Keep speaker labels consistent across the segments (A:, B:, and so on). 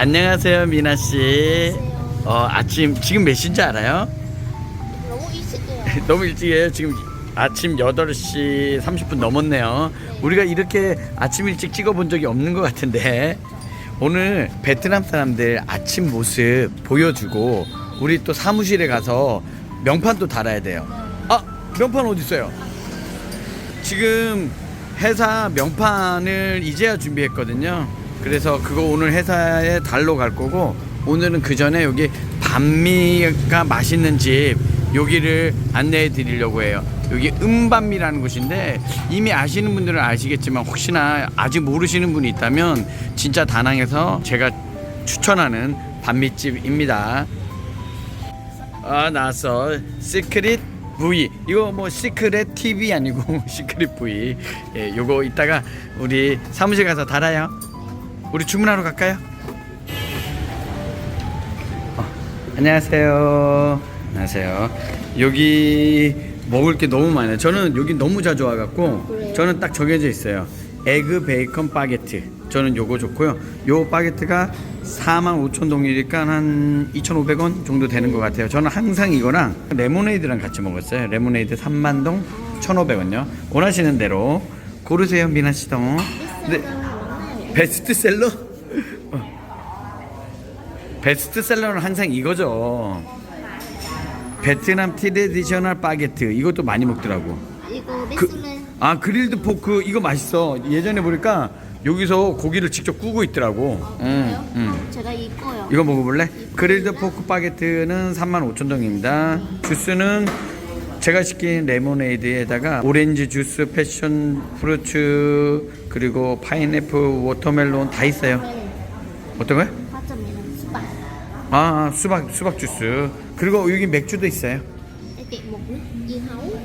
A: 안녕하세요, 미나 씨. 어, 아침 지금 몇 시인지 알아요?
B: 너무 일찍해요.
A: 너무 일찍이에요. 지금 아침 8시 30분 넘었네요. 우리가 이렇게 아침 일찍 찍어본 적이 없는 것 같은데 오늘 베트남 사람들 아침 모습 보여주고 우리 또 사무실에 가서 명판도 달아야 돼요. 아 명판 어디 있어요? 지금 회사 명판을 이제야 준비했거든요. 그래서 그거 오늘 회사에 달러 갈 거고 오늘은 그 전에 여기 반미가 맛있는 집 여기를 안내해 드리려고 해요. 여기 음반미라는 곳인데 이미 아시는 분들은 아시겠지만 혹시나 아직 모르시는 분이 있다면 진짜 다낭에서 제가 추천하는 반미집입니다. 아 나왔어 시크릿 V 이거 뭐 시크릿 TV 아니고 시크릿 V 예 요거 이따가 우리 사무실 가서 달아요 우리 주문하러 갈까요? 어, 안녕하세요. 안녕하세요. 여기 먹을 게 너무 많아요. 저는 여기 너무 자주 와갖고? 저는 딱 정해져 있어요. 에그 베이컨 바게트. 저는 요거 좋고요. 요 바게트가 4만 5천 동이니까 한 2,500원 정도 되는 것 같아요. 저는 항상 이거랑 레모네이드랑 같이 먹었어요. 레모네이드 3만 동 1,500원요. 원하시는 대로 고르세요 미나 씨도 네. 베스트셀러? 어. 베스트셀러는 항상 이거죠 베트남 트레디셔널 바게트 이것도 많이 먹더라고
B: 이거
A: 그- 아 그릴드 포크 이거 맛있어 예전에 보니까 여기서 고기를 직접 구고 있더라고
B: 그래요?
A: 응, 응.
B: 그럼 제가 이거요.
A: 이거 먹어볼래? 그릴드 포크 바게트는 35,000동입니다 주스는 제가 시킨 레모네이드에다가 오렌지 주스, 패션 프루츠 그리고 파인애플, 워터멜론 다 있어요
B: 네.
A: 어떤 거요?
B: 화점이랑 수박.
A: 아 수박 수박 주스 그리고 여기 맥주도 있어요
B: 이렇게 먹는 이하우.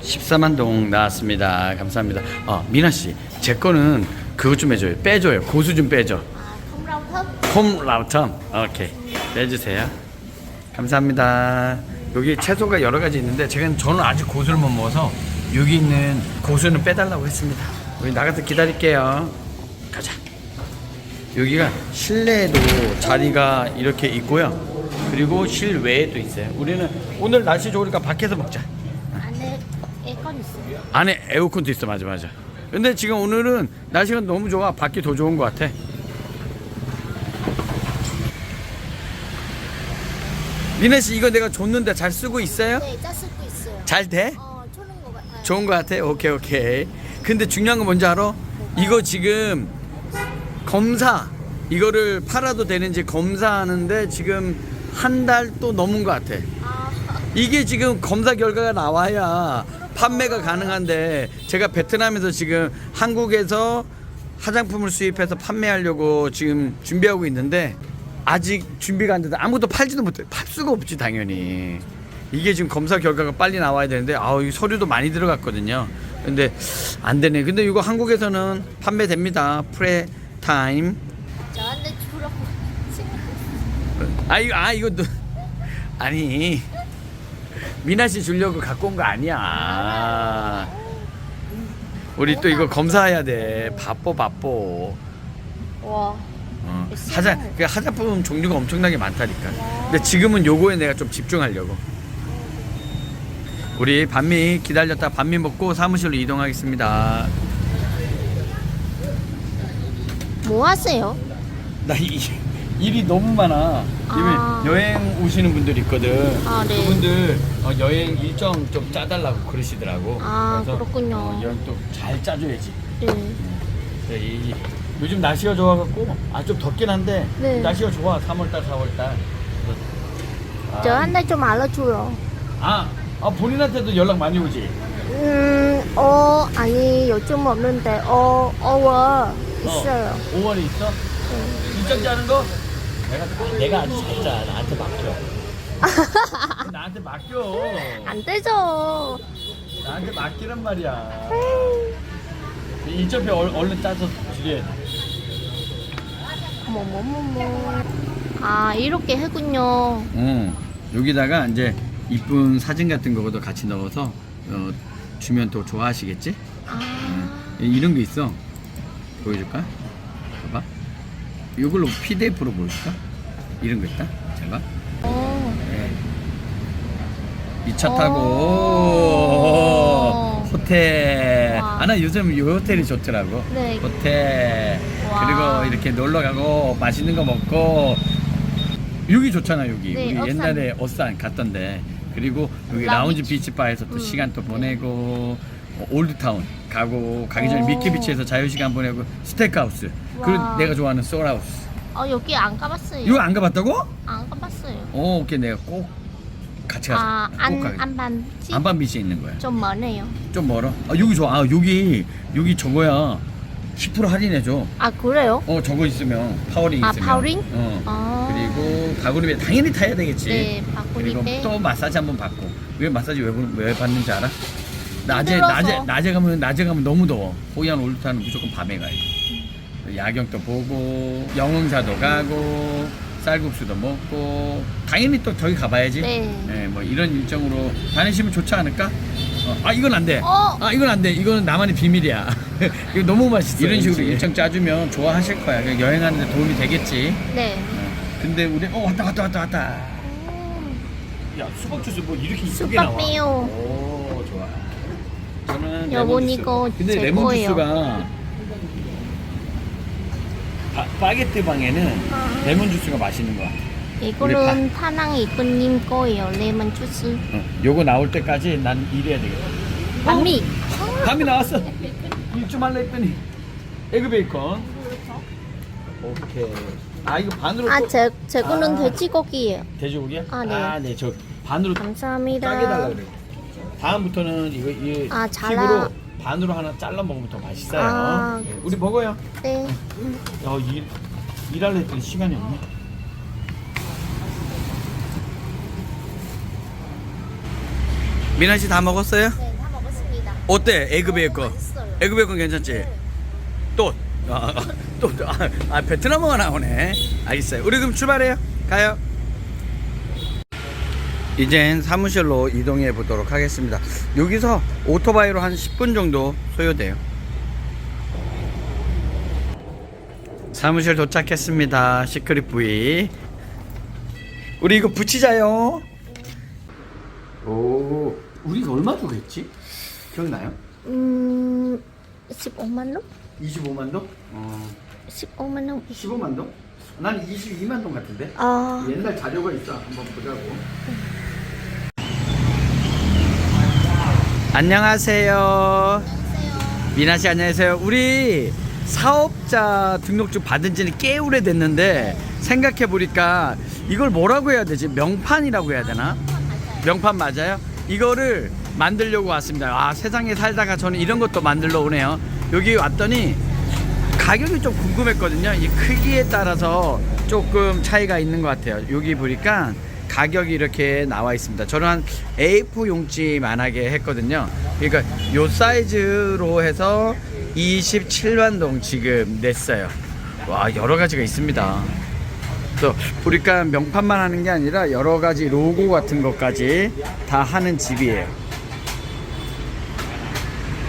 A: 14만 동 나왔습니다. 감사합니다. 어, 미나 씨, 제 거는 그것 좀 해줘요. 빼줘요. 고수 좀 빼줘.
B: 아, rau thấp.
A: 홈 라우텀. 오케이. 빼주세요. 감사합니다. 여기 채소가 여러 가지 있는데 제가 저는 아직 고수를 못 먹어서 여기 있는 고수는 빼달라고 했습니다. 우리 나가서 기다릴게요. 가자. 여기가 실내에도 자리가 이렇게 있고요. 그리고 실외에도 있어요. 우리는 오늘 날씨 좋으니까 밖에서 먹자.
B: 안에 에어컨 있어요.
A: 안에 에어컨도 있어 맞아 맞아 근데 지금 오늘은 날씨가 너무 좋아 밖이 더 좋은 것 같아 미네 씨 이거 내가 줬는데 잘 쓰고 있어요?
B: 네, 짜 쓰고 있어요.
A: 잘 돼?
B: 어, 초는 것 같아요.
A: 좋은 것 같아 오케이 오케이 근데 중요한 건 뭔지 알아? 이거 지금 검사 이거를 팔아도 되는지 검사하는데 지금 한 달 또 넘은 것 같아
B: 아,
A: 이게 지금 검사 결과가 나와야 판매가 가능한데 제가 베트남에서 지금 한국에서 화장품을 수입해서 판매하려고 지금 준비하고 있는데 아직 준비가 안 돼서 아무것도 팔지도 못해. 팔 수가 없지 당연히. 이게 지금 검사 결과가 빨리 나와야 되는데 아우 이 서류도 많이 들어갔거든요. 근데 안 되네. 근데 이거 한국에서는 판매됩니다. 프레 타임.
B: 저한테 주라고.
A: 아 이거 아 이거 너 아니 미나 씨 주려고 갖고 온 거 아니야. 우리 또 이거 검사해야 돼. 바빠 바빠. 어.
B: 와,
A: 하자 그 화장품 종류가 엄청나게 많다니까. 근데 지금은 요거에 내가 좀 집중하려고. 우리 반미 기다렸다 반미 먹고 사무실로 이동하겠습니다.
B: 뭐 하세요?
A: 나 이, 일이 너무 많아.
B: 아.
A: 여행 오시는 분들 있거든.
B: 아, 네.
A: 그분들 어, 여행 일정 좀 짜달라고 그러시더라고.
B: 아,
A: 그래서,
B: 그렇군요.
A: 어, 여행 또 잘 짜줘야지.
B: 네.
A: 근데 이, 요즘 날씨가 좋아갖고 아 좀 덥긴 한데
B: 네.
A: 날씨가 좋아. 3월달, 4월달. 아,
B: 저한테 좀 알려줘요.
A: 아, 아 본인한테도 연락 많이 오지.
B: 음, 어, 아니, 요즘 없는데, 어, 어워 있어요.
A: 5월에 있어?
B: 네.
A: 일정 짜는 거? 내가 내가 아주 잘 짜. 나한테 맡겨. 나한테 맡겨.
B: 안 되죠.
A: 나한테 맡기란 말이야. 일정표 얼- 얼른 짜서 주게.
B: 뭐뭐뭐뭐. 아, 이렇게 했군요.
A: 어. 여기다가 이제 이쁜 사진 같은 거도 같이 넣어서 어, 주면 또 좋아하시겠지?
B: 아,
A: 응. 이런 게 있어. 보여줄까? 봐봐. 이걸로 PDF로 보여줄까? 이런 거 있다. 제가
B: 어.
A: 이차
B: 오.
A: 타고 호텔.
B: 와.
A: 아나 요즘 이 호텔이 좋더라고.
B: 네.
A: 호텔.
B: 와.
A: 그리고 이렇게 놀러 가고 맛있는 거 먹고 여기 좋잖아 여기.
B: 네,
A: 우리
B: 어산.
A: 옛날에 어산 갔던데. 그리고 여기
B: 라비치.
A: 라운지 비치바에서 또
B: 음.
A: 시간 또 보내고 어, 올드타운 가고 가기 전에
B: 오.
A: 미키비치에서 자유시간 보내고 스테이크하우스 그리고
B: 와.
A: 내가 좋아하는 소울하우스
B: 어 여기 안 가봤어요.
A: 이거 안 가봤다고?
B: 안 가봤어요.
A: 어 오케이 내가 꼭 같이 가자
B: 아,
A: 꼭
B: 안
A: 가자
B: 안반 지
A: 안반 비치에 있는 거야
B: 좀 머네요.
A: 좀 멀어? 아 여기 좋아 아 여기 여기 저거야 10% 할인해줘
B: 아 그래요?
A: 어 저거 있으면 파워링
B: 아,
A: 있으면
B: 파워링?
A: 어
B: 아.
A: 그리고 바구니에 당연히 타야 되겠지
B: 네,
A: 그리고
B: 바구니에
A: 또 마사지 한번 받고 왜 마사지 왜, 부- 왜 받는지 알아? 낮에
B: 힘들어서.
A: 낮에 낮에 가면 낮에 가면 너무 더워 호이안 올드타는 무조건 밤에 가야 돼 야경도 보고 영흥사도 가고 쌀국수도 먹고 당연히 또 저기 가봐야지
B: 네.
A: 뭐 이런 일정으로 다니시면 좋지 않을까? 어, 아 이건 안 돼.
B: 어.
A: 아 이건 안 돼. 이거는 나만의 비밀이야. 이거 너무 맛있어. 이런 식으로
B: 왠지.
A: 일정 짜주면 좋아하실 거야. 그냥 여행하는데 도움이 되겠지.
B: 네.
A: 어. 근데 우리 어 왔다 왔다 왔다 왔다.
B: 음,
A: 야 수박 주스 뭐 이렇게 이쁘게
B: 수박
A: 나와.
B: 매요.
A: 오 좋아. 저는
B: 여보,
A: 레몬 주스.
B: 이거
A: 근데
B: 제
A: 레몬
B: 거예요.
A: 주스가 바, 바게트 방에는
B: 아.
A: 레몬 주스가 맛있는 것 같아.
B: 이거는 파낭 이쁜님 거예요. 레몬 주스.
A: 어, 요거 나올 때까지 난 일해야 되겠다.
B: 밤이.
A: 밤이 나왔어. 일좀 할래 했더니 에그 베이컨. 오케이. 아 이거 반으로 또
B: 아제 제 거는
A: 아.
B: 돼지고기예요.
A: 돼지고기야?
B: 아, 네.
A: 아, 네. 저 반으로
B: 감사합니다.
A: 짜게 달라 그래. 다음부터는 이거 이
B: 아, 잘라.
A: 팁으로 반으로 하나 잘라 먹으면 더 맛있어요.
B: 아.
A: 네, 우리 먹어요.
B: 네.
A: 야, 일 일할래 했더니 시간이 없네. 미나 씨 다 먹었어요?
B: 네, 다 먹었습니다.
A: 어때? 에그 베이컨.
B: 맛있어요.
A: 에그 베이컨 괜찮지? 또. 아, 아, 또, 또, 아, 아, 베트남어가 나오네. 알겠어요. 우리 그럼 출발해요. 가요. 이젠 사무실로 이동해 보도록 하겠습니다. 여기서 오토바이로 한 10분 정도 소요돼요. 사무실 도착했습니다. 시크릿 부위. 우리 이거 붙이자요. 오, 우리 이거 얼마 주고 했지? 기억나요?
B: 음, 15만 원?
A: 25만 동? 어,
B: 15만 원.
A: 15만 동? 난 22만 동 같은데?
B: 아,
A: 옛날 자료가 있어. 한번 보자고. 안녕하세요. 미나 씨 안녕하세요. 우리 사업자 등록증 받은 지는 꽤 오래됐는데 생각해 보니까 이걸 뭐라고 해야 되지? 명판이라고 해야 되나? 명판 맞아요? 이거를 만들려고 왔습니다. 아, 세상에 살다가 저는 이런 것도 만들러 오네요. 여기 왔더니 가격이 좀 궁금했거든요. 이 크기에 따라서 조금 차이가 있는 것 같아요. 여기 보니까 가격이 이렇게 나와 있습니다. 저는 한 A4 용지만하게 했거든요. 그러니까 요 사이즈로 해서 27만 동 지금 냈어요. 와 여러 가지가 있습니다. 또 보니까 명판만 하는 게 아니라 여러 가지 로고 같은 것까지 다 하는 집이에요.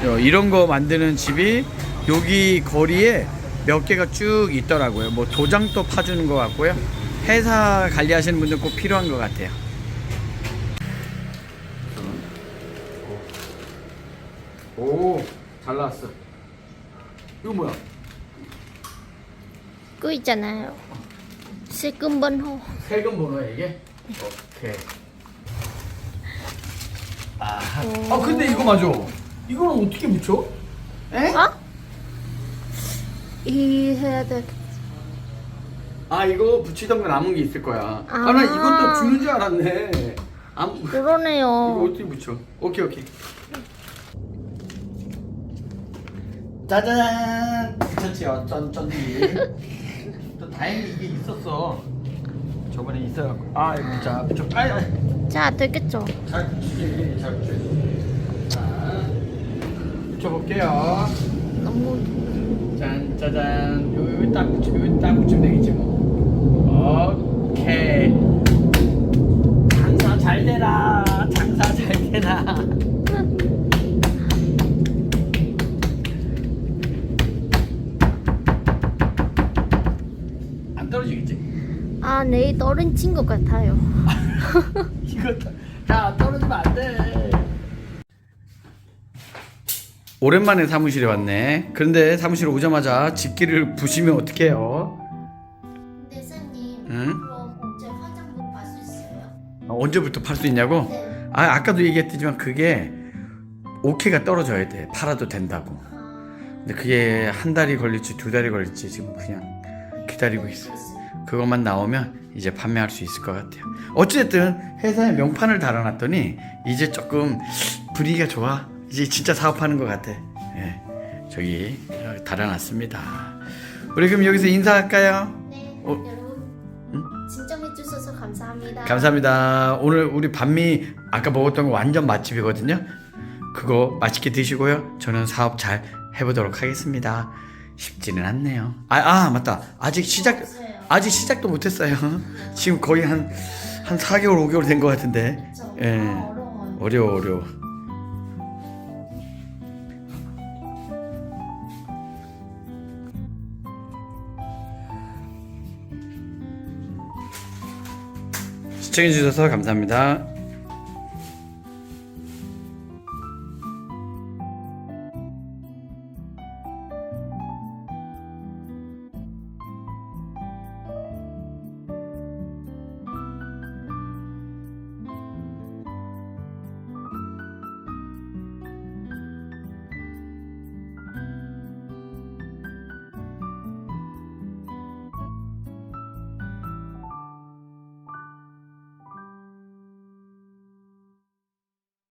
A: 어, 이런 거 만드는 집이 여기 거리에 몇 개가 쭉 있더라고요. 뭐 도장도 파주는 것 같고요. 회사 관리하시는 분들 꼭 필요한 것 같아요. 오, 잘 나왔어. 이거 뭐야?
B: 그 있잖아요. 세금 번호.
A: 세금 번호야 이게? 오케이. 아,
B: 오.
A: 아 근데 이거 맞아. 이거는 어떻게 붙여? 에?
B: 어? 이 해야 돼.
A: 아 이거 붙이던 거 남은 게 있을 거야. 아나
B: 아.
A: 이것도 주는 줄 알았네. 안 이거
B: 그러네요.
A: 어떻게 붙여? 오케이 오케이. 짜잔. 괜찮지? 어쩐 쩐지. 또 다행히 이게 있었어. 저번에 있어갖고. 아 이거 자 붙여. 아, 아.
B: 자, 되겠죠.
A: 잘 붙이게 잘 붙여. 자 붙여볼게요.
B: 너무
A: 짠 짜잔 여기 딱 붙이면 여기 딱 붙이면 되겠지 뭐 오케이 장사 잘 되라 장사 잘 되라 떨어지겠지?
B: 아 내일 떨어진 것 같아요.
A: 이거 자 떨어지면 안 돼. 오랜만에 사무실에 왔네. 그런데 사무실에 오자마자 집기를 부시면 어떡해요?
B: 대사님
A: 응?
B: 그럼 언제 화장품 받을 수 있어요?
A: 어, 언제부터 팔 수 있냐고?
B: 네.
A: 아 아까도 얘기했지만 그게 오케이가 떨어져야 돼. 팔아도 된다고.
B: 아,
A: 근데 그게 한 달이 걸릴지 두 달이 걸릴지 지금 그냥 기다리고 있어. 그것만 나오면 이제 판매할 수 있을 것 같아요. 어쨌든 회사에 명판을 달아놨더니 이제 조금 분위기가 좋아. 이제 진짜 사업하는 것 같아. 예, 저기 달아놨습니다. 우리 그럼 여기서 인사할까요?
B: 네
A: 어?
B: 여러분 신청해 주셔서 감사합니다.
A: 감사합니다. 오늘 우리 반미 아까 먹었던 거 완전 맛집이거든요. 그거 맛있게 드시고요. 저는 사업 잘 해보도록 하겠습니다. 쉽지는 않네요. 아, 아 맞다. 아직 시작. 아직 시작도 못했어요. 지금 거의 한 한 4개월 5개월 된 것 같은데.
B: 그쵸?
A: 예.
B: 아.
A: 어려워 어려워. 시청해 주셔서 감사합니다.